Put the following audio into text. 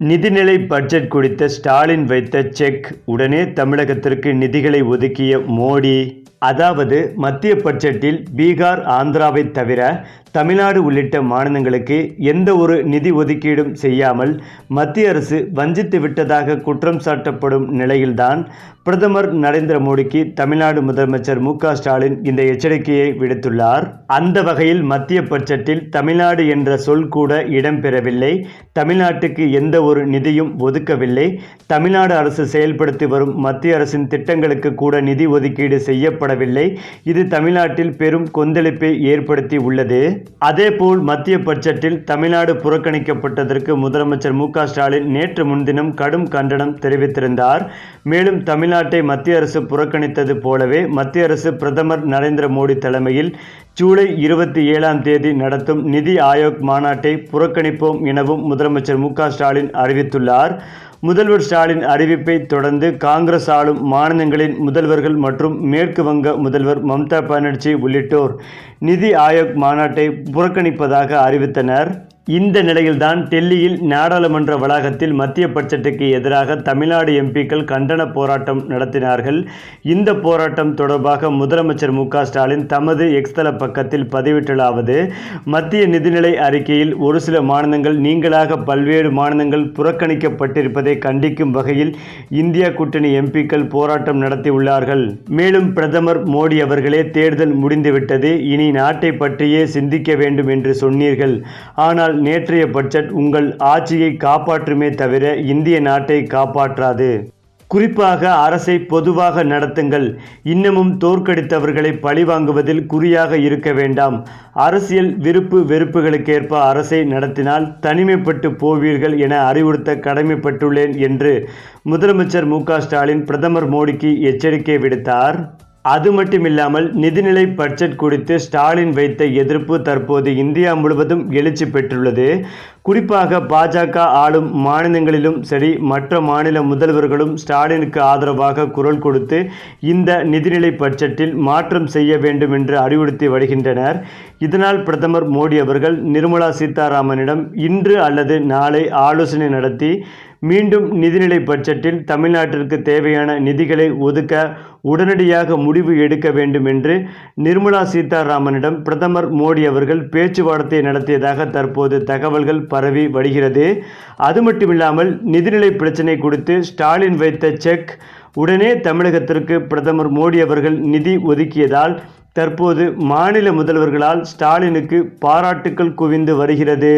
நிதிநிலை பட்ஜெட் குறித்த ஸ்டாலின் வைத்த செக் உடனே தமிழகத்திற்கு நிதிகளை ஒதுக்கிய மோடி. அதாவது மத்திய பட்ஜெட்டில் பீகார் ஆந்திராவை தவிர தமிழ்நாடு உள்ளிட்ட மாநிலங்களுக்கு எந்த ஒரு நிதி ஒதுக்கீடும் செய்யாமல் மத்திய அரசு வஞ்சித்து விட்டதாக குற்றம் சாட்டப்படும் நிலையில்தான் பிரதமர் நரேந்திர மோடிக்கு தமிழ்நாடு முதலமைச்சர் மு ஸ்டாலின் இந்த எச்சரிக்கையை விடுத்துள்ளார். அந்த வகையில் மத்திய பட்ஜெட்டில் தமிழ்நாடு என்ற சொல் கூட இடம்பெறவில்லை. தமிழ்நாட்டுக்கு எந்த ஒரு நிதியும் ஒதுக்கவில்லை. தமிழ்நாடு அரசு செயல்படுத்தி வரும் மத்திய அரசின் திட்டங்களுக்கு கூட நிதி ஒதுக்கீடு செய்யப்படவில்லை. இது தமிழ்நாட்டில் பெரும் கொந்தளிப்பை ஏற்படுத்தி உள்ளது. அதேபோல் மத்திய பட்ஜெட்டில் தமிழ்நாடு புறக்கணிக்கப்பட்டதற்கு முதலமைச்சர் மு ஸ்டாலின் நேற்று முன்தினம் கடும் கண்டனம் தெரிவித்திருந்தார். மேலும் தமிழ்நாட்டை மத்திய அரசு புறக்கணித்தது போலவே மத்திய அரசு பிரதமர் நரேந்திர மோடி தலைமையில் ஜூலை இருபத்தி ஏழாம் தேதி நடத்தும் நிதி ஆயோக் மாநாட்டை புறக்கணிப்போம் எனவும் முதலமைச்சர் மு ஸ்டாலின் அறிவித்துள்ளார். முதல்வர் ஸ்டாலின் அறிவிப்பை தொடர்ந்து காங்கிரஸ் ஆளும் மாநிலங்களின் முதல்வர்கள் மற்றும் மேற்கு வங்க முதல்வர் மம்தா பானர்ஜி உள்ளிட்டோர் நிதி ஆயோக் மாநாட்டை புறக்கணிப்பதாக அறிவித்தனர். இந்த நிலையில்தான் டெல்லியில் நாடாளுமன்ற வளாகத்தில் மத்திய பட்ஜெட்டுக்கு எதிராக தமிழ்நாடு எம்பிக்கள் கண்டன போராட்டம் நடத்தினார்கள். இந்த போராட்டம் தொடர்பாக முதலமைச்சர் மு ஸ்டாலின் தமது எக்ஸ்தல பக்கத்தில் பதிவிட்டுள்ளாவது மத்திய நிதிநிலை அறிக்கையில் ஒரு சில மாநிலங்கள் நீங்களாக பல்வேறு மாநிலங்கள் புறக்கணிக்கப்பட்டிருப்பதை கண்டிக்கும் வகையில் இந்தியா கூட்டணி எம்பிக்கள் போராட்டம் நடத்தியுள்ளார்கள். மேலும் பிரதமர் மோடி அவர்களே தேர்தல் முடிந்துவிட்டது. இனி நாட்டை பற்றியே சிந்திக்க வேண்டும் என்று சொன்னீர்கள். ஆனால் நேற்றைய பட்ஜெட் உங்கள் ஆட்சியை காப்பாற்றுமே தவிர இந்திய நாட்டை காப்பாற்றாது. குறிப்பாக அரசை பொதுவாக நடத்துங்கள். இன்னமும் தோற்கடித்தவர்களை பழிவாங்குவதில் குறியாக இருக்க வேண்டாம். அரசியல் விருப்பு வெறுப்புகளுக்கேற்ப அரசை நடத்தினால் தனிமைப்பட்டு போவீர்கள் என அறிவுறுத்த கடமைப்பட்டுள்ளேன் என்று முதலமைச்சர் மு ஸ்டாலின் பிரதமர் மோடிக்கு எச்சரிக்கை விடுத்தார். அது மட்டுமில்லாமல் நிதிநிலை பட்ஜெட் குறித்து ஸ்டாலின் வைத்த எதிர்ப்பு தற்போது இந்தியா முழுவதும் எழுச்சி பெற்றுள்ளது. குறிப்பாக பாஜக ஆளும் மாநிலங்களிலும் சரி மற்ற மாநில முதல்வர்களும் ஸ்டாலினுக்கு ஆதரவாக குரல் கொடுத்து இந்த நிதிநிலை பட்ஜெட்டில் மாற்றம் செய்ய வேண்டும் என்று அறிவுறுத்தி வருகின்றனர். இதனால் பிரதமர் மோடி அவர்கள் நிர்மலா சீதாராமனிடம் இன்று அல்லது நாளை ஆலோசனை நடத்தி மீண்டும் நிதிநிலை பட்ஜெட்டில் தமிழ்நாட்டிற்கு தேவையான நிதிகளை ஒதுக்க உடனடியாக முடிவு எடுக்க வேண்டும் என்று நிர்மலா சீதாராமனிடம் பிரதமர் மோடி அவர்கள் பேச்சுவார்த்தை நடத்தியதாக தற்போது தகவல்கள் பரவி வருகிறது. அது மட்டுமில்லாமல் நிதிநிலை பிரச்சினை குறித்து ஸ்டாலின் வைத்த செக் உடனே தமிழகத்திற்கு பிரதமர் மோடி அவர்கள் நிதி ஒதுக்கியதால் தற்போது மாநில முதல்வர்களால் ஸ்டாலினுக்கு பாராட்டுக்கள் குவிந்து வருகிறது.